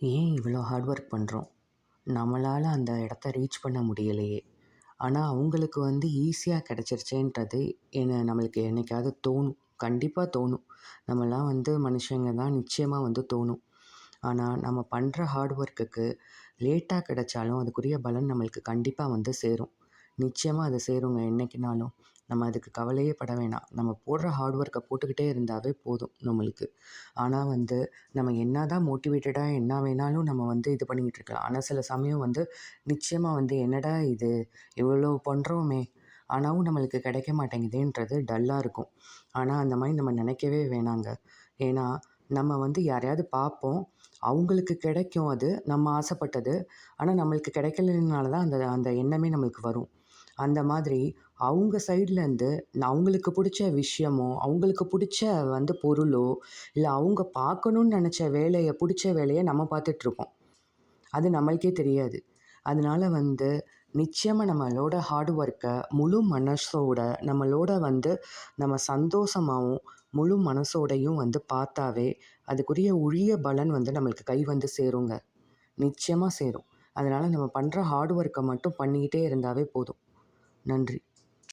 ஏன் இவ்வளோ hard work பண்ணுறோம் நம்மளால் அந்த இடத்த ரீச் பண்ண முடியலையே. ஆனால் அவங்களுக்கு வந்து ஈஸியாக கிடச்சிருச்சேன்றது என்ன நம்மளுக்கு என்னைக்காவது தோணும். கண்டிப்பாக தோணும். நம்மலாம் வந்து மனுஷங்க தான் நிச்சயமாக வந்து தோணும். ஆனால் நம்ம பண்ணுற ஹார்ட் ஒர்க்குக்கு லேட்டாக கிடைச்சாலும் அதுக்குரிய பலன் நம்மளுக்கு கண்டிப்பாக வந்து சேரும். நிச்சயமாக அது சேருங்க என்றைக்கினாலும் நம்ம அதுக்கு கவலையே பட வேணாம். நம்ம போடுற ஹார்ட் ஒர்க்கை போட்டுக்கிட்டே இருந்தாவே போதும் நம்மளுக்கு. ஆனால் வந்து நம்ம என்ன தான் மோட்டிவேட்டடாக என்ன வேணாலும் நம்ம வந்து இது பண்ணிக்கிட்டு இருக்கலாம். ஆனால் சில சமயம் வந்து நிச்சயமாக வந்து என்னடா இது? இவ்வளோ பண்ணுறோமே ஆனாலும் நம்மளுக்கு கிடைக்க மாட்டேங்குதுன்றது டல்லாக இருக்கும். ஆனால் அந்த மாதிரி நம்ம நினைக்கவே வேணாங்க. ஏன்னா நம்ம வந்து யாரையாவது பார்ப்போம். அவங்களுக்கு கிடைக்கும் அது. நம்ம ஆசைப்பட்டது. ஆனால் நம்மளுக்கு கிடைக்கலனால தான் அந்த அந்த எண்ணமே நம்மளுக்கு வரும். அந்த மாதிரி அவங்க சைட்லேருந்து அவங்களுக்கு பிடிச்ச விஷயமோ அவங்களுக்கு பிடிச்ச வந்து பொருளோ இல்லை அவங்க பார்க்கணுன்னு நினச்ச வேலையை பிடிச்ச வேலையை நம்ம பார்த்துட்ருப்போம் அது நம்மளுக்கே தெரியாது. அதனால வந்து நிச்சயமாக நம்மளோட ஹார்ட் ஒர்க்கை முழு மனசோட நம்மளோட வந்து நம்ம சந்தோஷமாகவும் முழு மனசோடையும் வந்து பார்த்தாவே அதுக்குரிய உரிய பலன் வந்து நம்மளுக்கு கை வந்து சேருங்க. நிச்சயமாக சேரும். அதனால் நம்ம பண்ணுற ஹார்ட் ஒர்க்கை மட்டும் பண்ணிக்கிட்டே இருந்தாவே போதும். நன்றி.